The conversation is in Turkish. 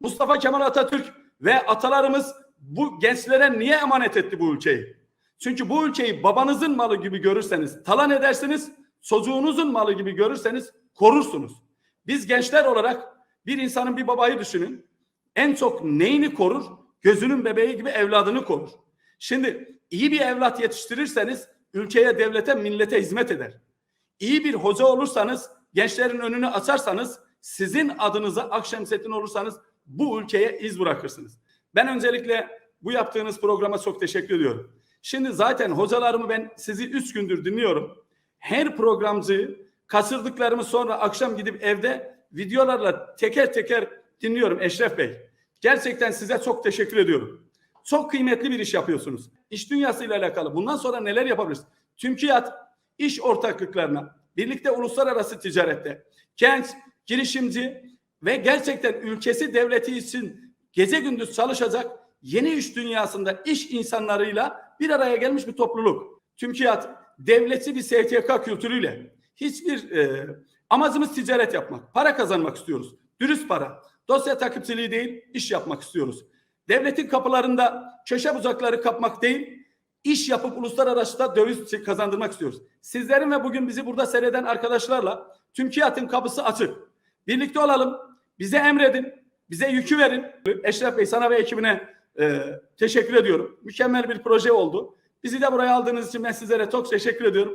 Mustafa Kemal Atatürk ve atalarımız bu gençlere niye emanet etti bu ülkeyi? Çünkü bu ülkeyi babanızın malı gibi görürseniz talan edersiniz, çocuğunuzun malı gibi görürseniz korursunuz. Biz gençler olarak bir insanın bir babayı düşünün. En çok neyini korur? Gözünün bebeği gibi evladını korur. Şimdi iyi bir evlat yetiştirirseniz ülkeye, devlete, millete hizmet eder. İyi bir hoca olursanız, gençlerin önünü açarsanız, sizin adınıza Akşemseddin olursanız bu ülkeye iz bırakırsınız. Ben öncelikle bu yaptığınız programa çok teşekkür ediyorum. Şimdi zaten hocalarımı ben sizi üç gündür dinliyorum. Her programcıyı kaçırdıklarımı sonra akşam gidip evde videolarla teker teker dinliyorum Eşref Bey. Gerçekten size çok teşekkür ediyorum. Çok kıymetli bir iş yapıyorsunuz. İş dünyasıyla alakalı. Bundan sonra neler yapabiliriz? TÜMKİAD iş ortaklıklarına, birlikte uluslararası ticarette, genç, girişimci ve gerçekten ülkesi devleti için gece gündüz çalışacak yeni iş dünyasında iş insanlarıyla bir araya gelmiş bir topluluk. TÜMKİAD devletçi bir STK kültürüyle hiçbir e, amacımız ticaret yapmak, para kazanmak istiyoruz. Dürüst para. Dosya takipçiliği değil, iş yapmak istiyoruz. Devletin kapılarında köşe bucakları kapmak değil, iş yapıp uluslararası döviz kazandırmak istiyoruz. Sizlerin ve bugün bizi burada seyreden arkadaşlarla TÜMKİAD'ın kapısı açık. Birlikte olalım, bize emredin, bize yükü verin. Eşref Bey sana ve ekibine e, teşekkür ediyorum. Mükemmel bir proje oldu. Bizi de buraya aldığınız için ben sizlere çok teşekkür ediyorum.